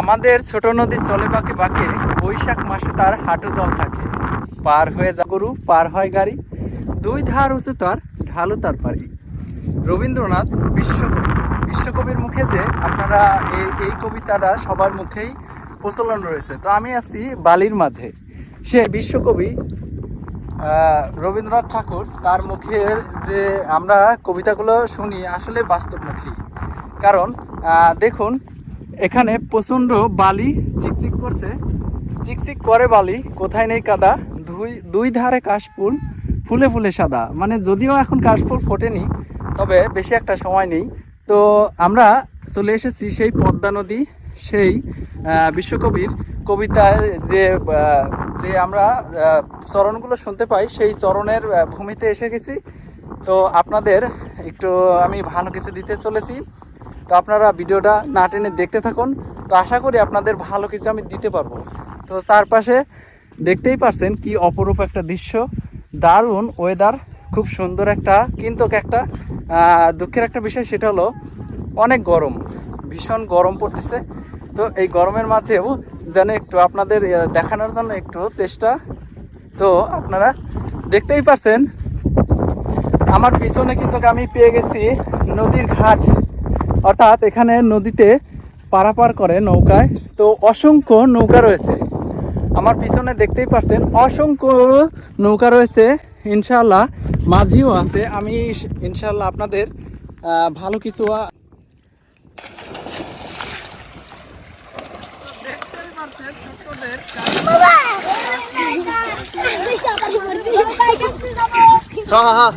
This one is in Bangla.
আমাদের ছোট নদী চলে বাঁকে বাঁকে। বৈশাখ মাসে তার হাঁটু জল থাকে। পার হয়ে যা গরু, পার হয় গাড়ি। দুই ধার উঁচু তার, ঢালু তার পারি রবীন্দ্রনাথ বিশ্বকবি। বিশ্বকবির মুখে যে আপনারা এই এই কবিতাটা সবার মুখেই প্রচলন রয়েছে। তো আমি আছি বালির মাঝে। সে বিশ্বকবি রবীন্দ্রনাথ ঠাকুর, তার মুখে যে আমরা কবিতাগুলো শুনি, আসলে বাস্তবমুখী। কারণ দেখুন, এখানে প্রচণ্ড বালি চিকচিক করছে। চিকচিক করে বালি, কোথায় নেই কাদা, দুই দুই ধারে কাশফুল, ফুলে ফুলে সাদা। মানে যদিও এখন কাশফুল ফোটেনি, তবে বেশি একটা সময় নেই। তো আমরা চলে এসেছি সেই পদ্মা নদী, সেই বিশ্বকবির কবিতায় যে যে আমরা চরণগুলো শুনতে পাই, সেই চরণের ভূমিতে এসে গেছি। তো আপনাদের একটু আমি ভালো কিছু দিতে চলেছি। তো আপনারা ভিডিওটা না টেনে দেখতে থাকুন। তো আশা করি আপনাদের ভালো কিছু আমি দিতে পারব। তো চারপাশে দেখতেই পারছেন কি অপরূপ একটা দৃশ্য। দারুণ ওয়েদার খুব সুন্দর একটা, কিন্তু একটা দুঃখের একটা বিষয় সেটা হলো অনেক গরম, ভীষণ গরম পড়তেছে। তো এই গরমের মাঝেও যেন একটু আপনাদের দেখানোর জন্য একটু চেষ্টা। তো আপনারা দেখতেই পারছেন, আমার পিছনে কিন্তু আমি পেয়ে গেছি নদীর ঘাট। অর্থাৎ এখানে নদীতে পারাপার করে নৌকায়। তো অসংখ্য নৌকা রয়েছে। আমার পিছনে দেখতেই পাচ্ছেন অসংখ্য নৌকা রয়েছে। ইনশাল্লাহ মাঝিও আছে। আমি ইনশাল্লাহ আপনাদের ভালো কিছু হ্যাঁ হ্যাঁ